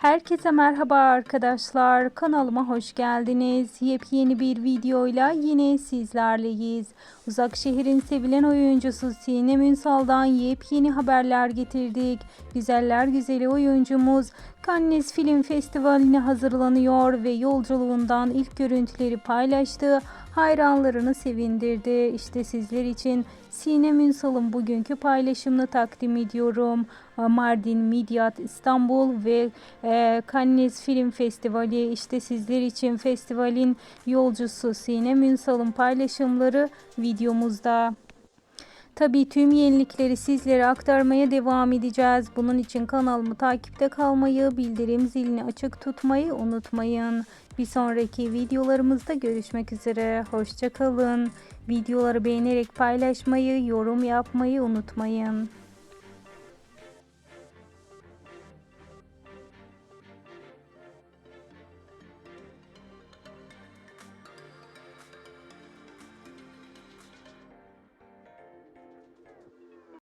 Herkese merhaba arkadaşlar. Kanalıma hoş geldiniz. Yepyeni bir videoyla yine sizlerleyiz. Uzak şehrin sevilen oyuncusu Sinem Ünsal'dan yepyeni haberler getirdik. Güzeller güzeli oyuncumuz Cannes Film Festivali'ne hazırlanıyor ve yolculuğundan ilk görüntüleri paylaştı. Hayranlarını sevindirdi. İşte sizler için Sinem Ünsal'ın bugünkü paylaşımını takdim ediyorum. Mardin, Midyat, İstanbul ve e, Cannes Film Festivali işte sizler için festivalin yolcusu Sinem Ünsal'ın paylaşımları videomuzda. Tabii tüm yenilikleri sizlere aktarmaya devam edeceğiz. Bunun için kanalımı takipte kalmayı, bildirim zilini açık tutmayı unutmayın. Bir sonraki videolarımızda görüşmek üzere. Hoşçakalın. Videoları beğenerek paylaşmayı, yorum yapmayı unutmayın.